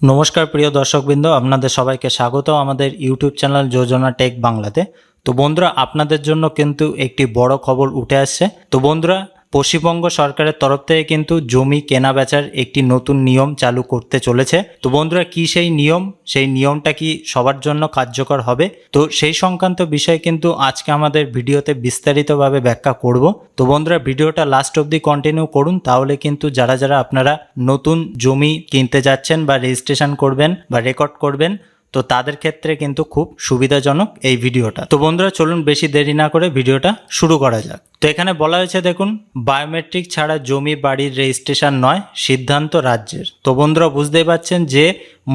নমস্কার প্রিয় দর্শকবৃন্দ, আপনাদের সবাইকে স্বাগত আমাদের ইউটিউব চ্যানেল যোজনা টেক বাংলাতে। তো বন্ধুরা, আপনাদের জন্য কিন্তু একটি বড় খবর উঠে আসছে। তো বন্ধুরা পশ্চিমবঙ্গ সরকারের তরফ থেকে কিন্তু জমি কেনা বেচার একটি নতুন নিয়ম চালু করতে চলেছে। তো বন্ধুরা, কি সেই নিয়ম? সেই নিয়মটা কি সবার জন্য কার্যকর হবে? তো সেই সংক্রান্ত বিষয় কিন্তু আজকে আমাদের ভিডিওতে বিস্তারিতভাবে ব্যাখ্যা করব। তো বন্ধুরা, ভিডিওটা লাস্ট অবধি কন্টিনিউ করুন, তাহলে কিন্তু যারা যারা আপনারা নতুন জমি কিনতে যাচ্ছেন বা রেজিস্ট্রেশন করবেন বা রেকর্ড করবেন তো তাদের ক্ষেত্রে কিন্তু খুব সুবিধাজনক এই ভিডিওটা। তো বন্ধুরা, চলুন বেশি দেরি না করে ভিডিওটা শুরু করা যাক। তো এখানে বলা হয়েছে, দেখুন বায়োমেট্রিক ছাড়া জমি বাড়ির রেজিস্ট্রেশন নয়, সিদ্ধান্ত রাজ্যের। তো বন্ধুরা, বুঝতেই পারছেন যে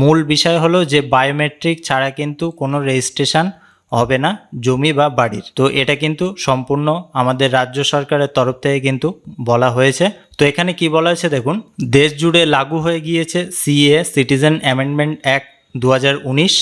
মূল বিষয় হলো যে বায়োমেট্রিক ছাড়া কিন্তু কোনো রেজিস্ট্রেশন হবে না জমি বা বাড়ির। তো এটা কিন্তু সম্পূর্ণ আমাদের রাজ্য সরকারের তরফ থেকে কিন্তু বলা হয়েছে। তো এখানে কি বলা হয়েছে, দেখুন, দেশ জুড়ে লাগু হয়ে গিয়েছে সিএ সিটিজেন অ্যামেন্ডমেন্ট অ্যাক্ট দু হাজার উনিশ,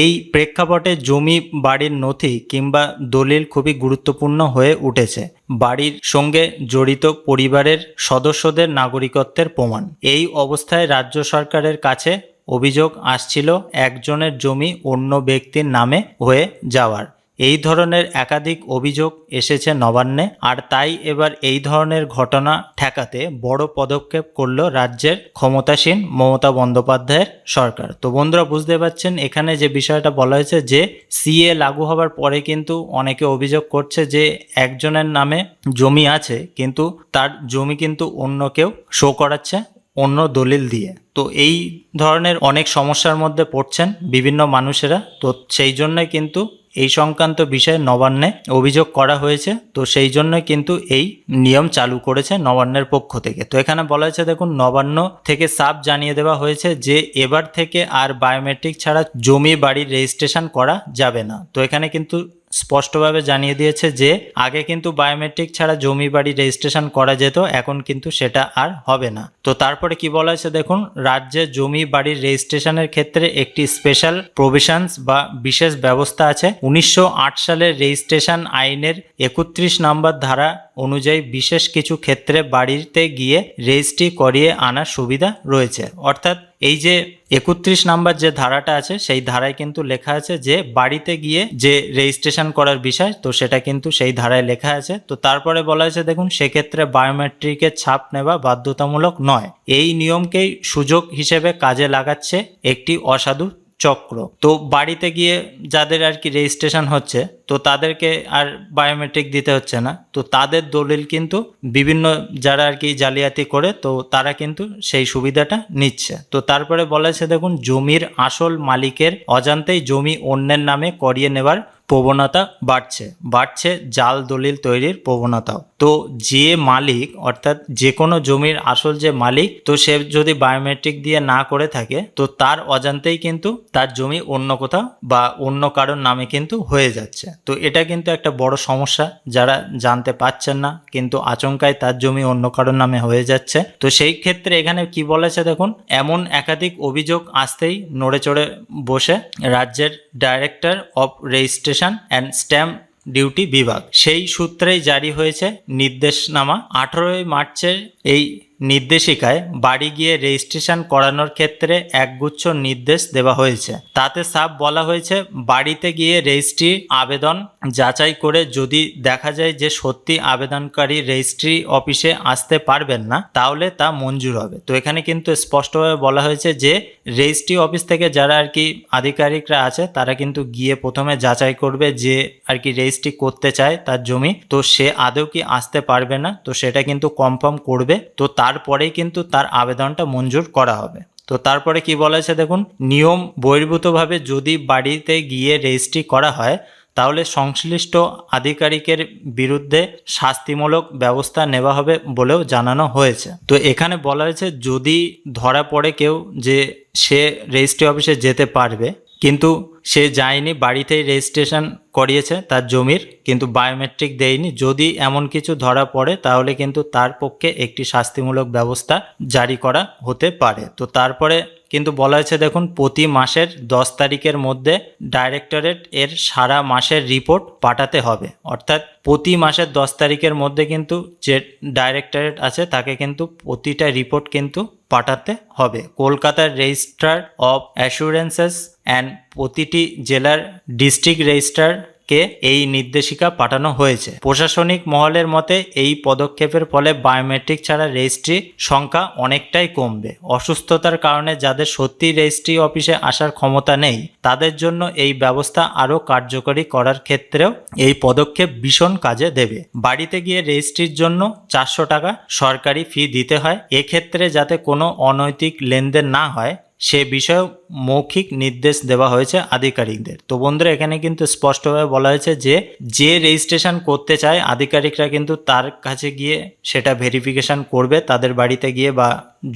এই প্রেক্ষাপটে জমি, বাড়ির নথি কিংবা দলিল খুবই গুরুত্বপূর্ণ হয়ে উঠেছে। বাড়ির সঙ্গে জড়িত পরিবারের সদস্যদের নাগরিকত্বের প্রমাণ। এই অবস্থায় রাজ্য সরকারের কাছে অভিযোগ আসছিল, একজনের জমি অন্য ব্যক্তির নামে হয়ে যাওয়ার। এই ধরনের একাধিক অভিযোগ এসেছে নবান্নে, আর তাই এবার এই ধরনের ঘটনা ঠেকাতে বড় পদক্ষেপ করল রাজ্যের ক্ষমতাসীন মমতা বন্দ্যোপাধ্যায়ের সরকার। তো বন্ধুরা, বুঝতে পারছেন, এখানে যে বিষয়টা বলা হয়েছে যে সিএ লাগু হওয়ার পরে কিন্তু অনেকে অভিযোগ করছে যে একজনের নামে জমি আছে, কিন্তু তার জমি কিন্তু অন্য কেউ শো করাচ্ছে অন্য দলিল দিয়ে। তো এই ধরনের অনেক সমস্যার মধ্যে পড়ছেন বিভিন্ন মানুষেরা। তো সেই জন্যই কিন্তু এই সংক্রান্ত বিষয়ে নবান্নে অভিযোগ করা হয়েছে। তো সেই জন্য কিন্তু এই নিয়ম চালু করেছে নবান্নের পক্ষ থেকে। তো এখানে বলা হয়েছে, দেখুন, নবান্ন থেকে সাপ জানিয়ে দেওয়া হয়েছে যে এবার থেকে আর বায়োমেট্রিক ছাড়া জমি বাড়ির রেজিস্ট্রেশন করা যাবে না। তো এখানে কিন্তু স্পষ্টভাবে জানিয়ে দিয়েছে যে, আগে কিন্তু বায়োমেট্রিক ছাড়া জমি বাড়ি রেজিস্ট্রেশন করা যেত, এখন কিন্তু সেটা আর হবে না। তো তারপরে কি বলা হয়েছে দেখুন, রাজ্যে জমি বাড়ির রেজিস্ট্রেশনের ক্ষেত্রে একটি স্পেশাল প্রভিশনস বা বিশেষ ব্যবস্থা আছে। উনিশশো আট সালের রেজিস্ট্রেশন আইনের একত্রিশ নম্বর ধারা অনুযায়ী বিশেষ কিছু ক্ষেত্রে বাড়িতে গিয়ে রেজিস্ট্রি করিয়ে আনার সুবিধা রয়েছে। অর্থাৎ এই যে একত্রিশ নাম্বার যে ধারাটা আছে, সেই ধারায় কিন্তু লেখা আছে যে বাড়িতে গিয়ে যে রেজিস্ট্রেশন করার বিষয়, তো সেটা কিন্তু সেই ধারায় লেখা আছে। তো তারপরে বলা হয়েছে, দেখুন, সেক্ষেত্রে বায়োমেট্রিকের ছাপ নেওয়া বাধ্যতামূলক নয়। এই নিয়মকেই সুযোগ হিসেবে কাজে লাগাচ্ছে একটি অসাধু চক্র। তো বাড়িতে গিয়ে যাদের আর কি রেজিস্ট্রেশন হচ্ছে, তো তাদেরকে আর বায়োমেট্রিক দিতে হচ্ছে না। তো তাদের দলিল কিন্তু বিভিন্ন যারা আর কি জালিয়াতি করে, তো তারা কিন্তু সেই সুবিধাটা নিচ্ছে। তো তারপরে বলেছে দেখুন, জমির আসল মালিকের অজান্তেই জমি অন্যের নামে করিয়ে নেবার প্রবণতা বাড়ছে। বাড়ছে জাল দলিল তৈরির প্রবণতাও। তো যে মালিক, অর্থাৎ যে কোনো জমির আসল যে মালিক, তো সে যদি বায়োমেট্রিক দিয়ে না করে থাকে, তো তার অজান্তেই কিন্তু তার জমি অন্য কোথাও বা অন্য কারোর নামে কিন্তু হয়ে যাচ্ছে। তো এটা কিন্তু একটা বড় সমস্যা, যারা জানতে পারছেন না, কিন্তু আচমকায় তার জমি অন্য কারোর নামে হয়ে যাচ্ছে। তো সেই ক্ষেত্রে এখানে কি বলেছে দেখুন, এমন একাধিক অভিযোগ আসতেই নড়ে চড়ে বসে রাজ্যের director of registration and stamp duty বিভাগ। সেই সূত্রেই জারি হয়েছে নির্দেশনামা। আঠারোই মার্চের এই নির্দেশিকায় বাড়ি গিয়ে রেজিস্ট্রেশন করানোর ক্ষেত্রে একগুচ্ছ নির্দেশ দেওয়া হয়েছে। তাতে সাফ বলা হয়েছে, বাড়িতে গিয়ে রেজিস্ট্রি আবেদন যাচাই করে যদি দেখা যায় যে সত্যি আবেদনকারী রেজিস্ট্রি অফিসে আসতে পারবেন না, তাহলে তা মঞ্জুর হবে। তো এখানে কিন্তু স্পষ্টভাবে বলা হয়েছে যে, রেজিস্ট্রি অফিস থেকে যারা আর কি আধিকারিকরা আছে, তারা কিন্তু গিয়ে প্রথমে যাচাই করবে যে আর কি রেজিস্ট্রি করতে চায় তার জমি। তো সে আদৌ কি আসতে পারবে না, তো সেটা কিন্তু কনফার্ম করবে। তো তারপরেই কিন্তু তার আবেদনটা মঞ্জুর করা হবে। তো তারপরে কি বলা হয়েছে দেখুন, নিয়ম বহির্ভূতভাবে যদি বাড়িতে গিয়ে রেজিস্ট্রি করা হয়, তাহলে সংশ্লিষ্ট আধিকারিকের বিরুদ্ধে শাস্তিমূলক ব্যবস্থা নেওয়া হবে বলেও জানানো হয়েছে। তো এখানে বলা হয়েছে, যদি ধরা পড়ে কেউ যে সে রেজিস্ট্রি অফিসে যেতে পারবে, কিন্তু সে যায়নি, বাড়িতেই রেজিস্ট্রেশন করিয়েছে তার জমির, কিন্তু বায়োমেট্রিক দেয়নি। যদি এমন কিছু ধরা পড়ে, তাহলে কিন্তু তার পক্ষে একটি শাস্তিমূলক ব্যবস্থা জারি করা হতে পারে। তো তারপরে কিন্তু বলা হয়েছে, দেখুন, প্রতি মাসের দশ তারিখের মধ্যে ডাইরেক্টরেট এর সারা মাসের রিপোর্ট পাঠাতে হবে। অর্থাৎ প্রতি মাসের দশ তারিখের মধ্যে কিন্তু যে ডাইরেক্টরেট আছে, তাকে কিন্তু প্রতিটা রিপোর্ট কিন্তু পাঠাতে হবে। কলকাতার রেজিস্ট্রার অফ অ্যাসুরেন্সেস অ্যান্ড প্রতিটি জেলার ডিস্ট্রিক্ট রেজিস্ট্রার কে এই নির্দেশিকা পাঠানো হয়েছে। প্রশাসনিক মহলের মতে, এই পদক্ষেপের ফলে বায়োমেট্রিক ছাড়া রেজিস্ট্রি সংখ্যা অনেকটাই কমবে। অসুস্থতার কারণে যাদের সত্যি রেজিস্ট্রি অফিসে আসার ক্ষমতা নেই, তাদের জন্য এই ব্যবস্থা আরও কার্যকরী করার ক্ষেত্রেও এই পদক্ষেপ ভীষণ কাজে দেবে। বাড়িতে গিয়ে রেজিস্ট্রির জন্য চারশো টাকা সরকারি ফি দিতে হয়। এক্ষেত্রে যাতে কোনো অনৈতিক লেনদেন না হয় সে বিষয়ে মৌখিক নির্দেশ দেওয়া হয়েছে আধিকারিকদের। তো বন্ধুরা, এখানে কিন্তু স্পষ্টভাবে বলা হয়েছে যে যে রেজিস্ট্রেশন করতে চায়, আধিকারিকরা কিন্তু তার কাছে গিয়ে সেটা ভেরিফিকেশন করবে, তাদের বাড়িতে গিয়ে বা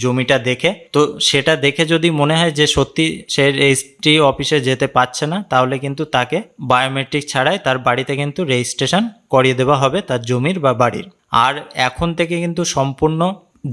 জমিটা দেখে। তো সেটা দেখে যদি মনে হয় যে সত্যি সে রেজিস্ট্রি অফিসে যেতে পারছে না, তাহলে কিন্তু তাকে বায়োমেট্রিক ছাড়াই তার বাড়িতে কিন্তু রেজিস্ট্রেশন করিয়ে দেওয়া হবে তার জমির বা বাড়ির। আর এখন থেকে কিন্তু সম্পূর্ণ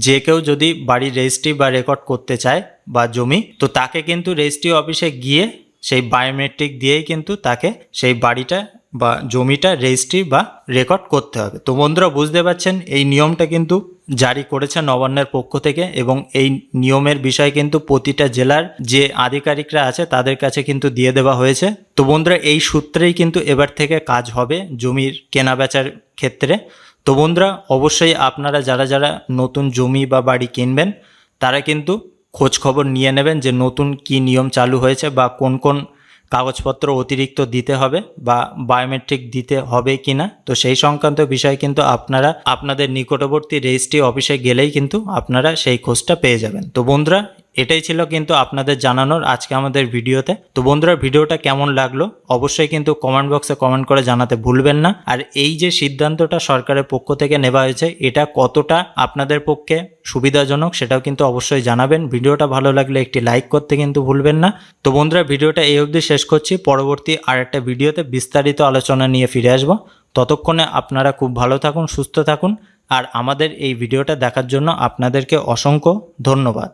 যে কেউ যদি বাড়ির রেজিস্ট্রি বা রেকর্ড করতে চায় বা জমি, তো তাকে কিন্তু রেজিস্ট্রি অফিসে গিয়ে সেই বায়োমেট্রিক দিয়েই কিন্তু তাকে সেই বাড়িটা বা জমিটা রেজিস্ট্রি বা রেকর্ড করতে হবে। তো বন্ধুরা, বুঝতে পারছেন? এই নিয়মটা কিন্তু জারি করেছে নবান্নের পক্ষ থেকে এবং এই নিয়মের বিষয় কিন্তু প্রতিটা জেলার যে আধিকারিকরা আছে তাদের কাছে কিন্তু দিয়ে দেওয়া হয়েছে। তো বন্ধুরা, এই সূত্রেই কিন্তু এবার থেকে কাজ হবে জমির কেনা বেচার ক্ষেত্রে। তো বন্ধুরা, অবশ্যই আপনারা যারা যারা নতুন জমি বা বাড়ি কিনবেন, তারা কিন্তু খোঁজ খবর নিয়ে নেবেন যে নতুন কি নিয়ম চালু হয়েছে বা কোন কোন কাগজপত্র অতিরিক্ত দিতে হবে বা বায়োমেট্রিক দিতে হবে কি না তো সেই সংক্রান্ত বিষয় কিন্তু আপনারা আপনাদের নিকটবর্তী রেজিস্ট্রি অফিসে গেলেই কিন্তু আপনারা সেই খোঁজটা পেয়ে যাবেন। তো বন্ধুরা এটাই ছিল কিন্তু আপনাদের জানানোর আজকে আমাদের ভিডিওতে। তো বন্ধুরা, ভিডিওটা কেমন লাগল অবশ্যই কিন্তু কমেন্ট বক্সে কমেন্ট করে জানাতে ভুলবেন না। আর এই যে সিদ্ধান্তটা সরকারের পক্ষ থেকে নেওয়া হয়েছে, এটা কতটা আপনাদের পক্ষে সুবিধাজনক সেটাও কিন্তু অবশ্যই জানাবেন। ভিডিওটা ভালো লাগলে একটি লাইক করতে কিন্তু ভুলবেন না। তো বন্ধুরা, ভিডিওটা এই অবধি শেষ করছি। পরবর্তী আর একটা ভিডিওতে বিস্তারিত আলোচনা নিয়ে ফিরে আসব। ততক্ষণে আপনারা খুব ভালো থাকুন, সুস্থ থাকুন। আর আমাদের এই ভিডিওটা দেখার জন্য আপনাদেরকে অসংখ্য ধন্যবাদ।